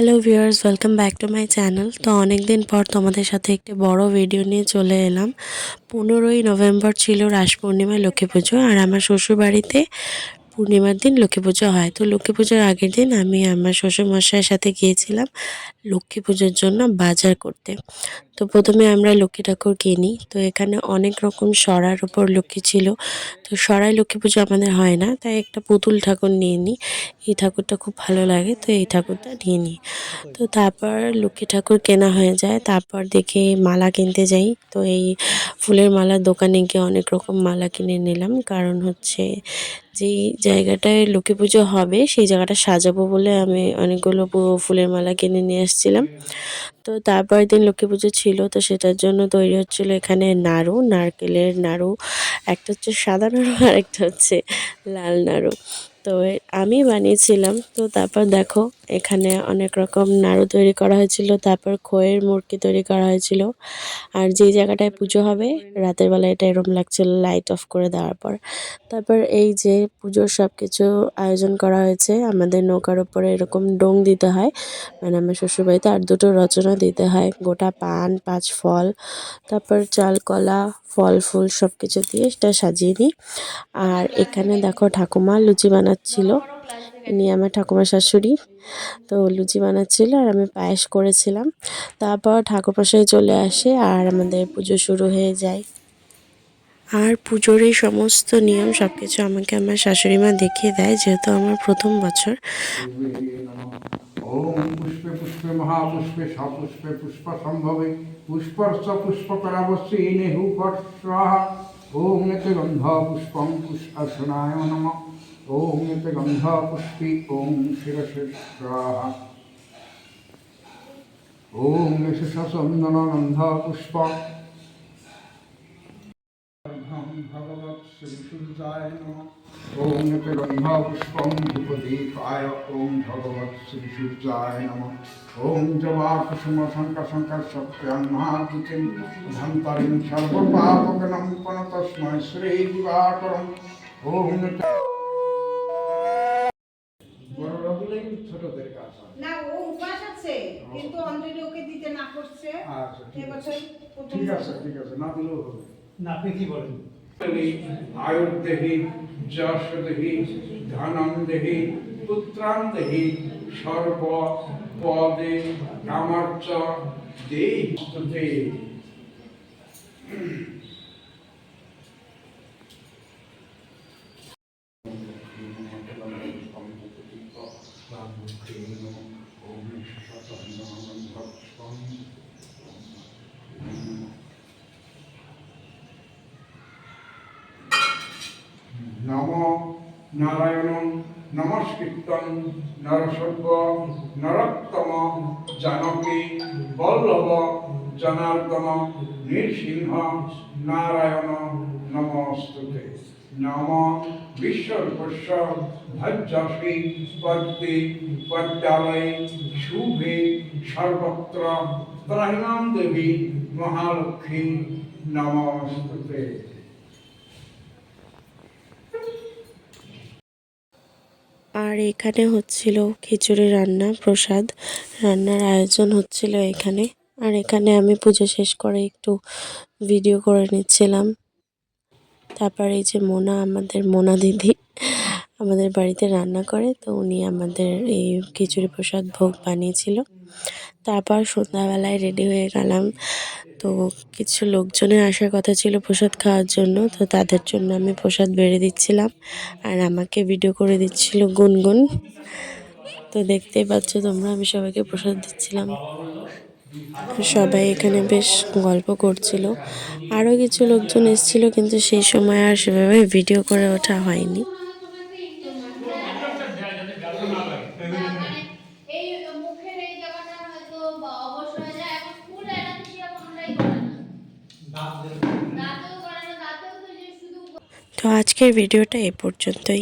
Hello viewers welcome back to my channel তো অনেক দিন পর তোমাদের সাথে একটি বড় ভিডিও নিয়ে চলে এলাম। পনেরোই নভেম্বর ছিল রাস পূর্ণিমায় লক্ষ্মী পুজো, আর আমার শ্বশুরবাড়িতে পূর্ণিমার দিন লক্ষ্মী পুজো হয়। তো লক্ষ্মী পুজোর আগের দিন আমি আমার শ্বশুরমশাইয়ের সাথে গিয়েছিলাম লক্ষ্মী পুজোর জন্য বাজার করতে। তো প্রথমে আমরা লক্ষ্মী ঠাকুর কিনি। তো এখানে অনেক রকম সরার উপর লক্ষ্মী ছিল। তো সরাই লক্ষ্মী পুজো আমাদের হয় না, তাই একটা পুতুল ঠাকুর নিয়ে নিই এই ঠাকুরটা খুব ভালো লাগে, তো এই ঠাকুরটা নিয়ে নিই তো তারপর লক্ষ্মী ঠাকুর কেনা হয়ে যায়, তারপর দেখে মালা কিনতে যাই। তো এই ফুলের মালার দোকানে গিয়ে অনেক রকম মালা কিনে নিলাম। কারণ হচ্ছে যেই জায়গাটায় লক্ষ্মী পুজো হবে, সেই জায়গাটা সাজাবো বলে আমি অনেকগুলো ফুলের মালা কিনে নিয়ে এসেছিলাম। তো তারপরের দিন লক্ষ্মী পুজো ছিল তো সেটার জন্য তৈরি হচ্ছিল এখানে নাড়ু, নারকেলের নাড়ু, একটা হচ্ছে সাদা নাড়ু আর একটা হচ্ছে লাল নাড়ু। তো আমি বানিয়েছিলাম। তো তারপর দেখো, এখানে অনেক রকম নাড়ু তৈরি করা হয়েছিল, তারপর খইয়ের মুরকি তৈরি করা হয়েছিল। আর যেই জায়গাটায় পুজো হবে, রাতের বেলা এটা এরকম লাগছিল লাইট অফ করে দেওয়ার পর। তারপর এই যে পুজোর সব কিছু আয়োজন করা হয়েছে, আমাদের নৌকার উপরে এরকম ডোং দিতে হয়। মানে আমার শ্বশুরবাড়িতে আর দুটো রচনা দিতে হয়, গোটা পান, পাঁচ ফল, তারপর চাল, কলা, ফল, ফুল সব কিছু দিয়ে সেটা সাজিয়ে নিই। আর এখানে দেখো ঠাকুমা লুচি বানাচ্ছিল। ইনি আমার ঠাকুমা শাশুড়ি তো লুচি বানাচ্ছিল আর আমি পায়েস করেছিলাম। তারপর ঠাকুরমশাই চলে আসে আর আমাদের পুজো শুরু হয়ে যায়। আর পুজোর এই সমস্ত নিয়ম সব কিছু আমাকে আমার শাশুড়ি মা দেখিয়ে দেয়, যেহেতু আমার প্রথম বছর। ওম পুষ্পে পুষ্পে মহাপুষ্পে সপুষ্পে পুষ্প সম্ভবে পুষ্পং পুষ্পি স্বাহা। ওম গন্ধ পুষ্প শ্রী সূর্যায় নমঃ। ওম এতে গন্ধ পুষ্পং ধূপদীপায় ওম ভগবৎ শ্রী সূর্যায় নমঃ ওম জবা কুসুম শঙ্কর শঙ্কর সত্যাং মহাদ্যুতিম ধন্তরিং সর্বপাপগণম পনতস্মৈ শ্রী দিবাকরম ওম এতে বলেই ছোটদের কাজ না ও উপাস আছে কিন্তু অলরেডি ওকে দিতে না করছে। আচ্ছা ঠিক আছে। এবছর ঠিক আছে ঠিক আছে না দিলেও হবে। না আপনি কি বলেন? আয়ুর্দেহি যশ দেহি ধনম দেহি পুত্রান দেহি সর্ব পদে কামার্চ দেহি স্তুতে নম নারায়ণ নমস্কৃতম নরসর্ব নরোত্তম জানকী বল্লভ জনার্দন নৃসিংহ নারায়ণ নমস্তুতে নম বিশ্বর্পস্য ভজ্রসী পদ্মে পদ্মালয়ে শুভে সর্বত্র ত্রাহিমাম দেবী মহালক্ষ্মী নমস্তুতে আর এখানে হচ্ছিল খিচুড়ি রান্না, প্রসাদ। রান্নার আয়োজন হচ্ছিল এখানে। আর এখানে আমি পুজো শেষ করে একটু ভিডিও করে নিচ্ছিলাম। তারপর এই যে মোনা আমাদের মোনা দিদি আমাদের বাড়িতে রান্না করে, তো উনি আমাদের এই খিচুড়ি প্রসাদ ভোগ বানিয়েছিল। তারপর সন্ধ্যাবেলায় রেডি হয়ে গেলাম। তো কিছু লোকজনের আসার কথা ছিল প্রসাদ খাওয়ার জন্য, তো তাদের জন্য আমি প্রসাদ বেড়ে দিচ্ছিলাম। আর আমাকে ভিডিও করে দিচ্ছিল গুনগুন। তো দেখতেই পাচ্ছ তোমরা, আমি সবাইকে প্রসাদ দিচ্ছিলাম। সবাই এখানে বেশ গল্প করছিল। আরও কিছু লোকজন এসেছিল, কিন্তু সেই সময় আর সেভাবে ভিডিও করে ওঠা হয়নি। হয়ে তো আজকের ভিডিওটা এ পর্যন্তই।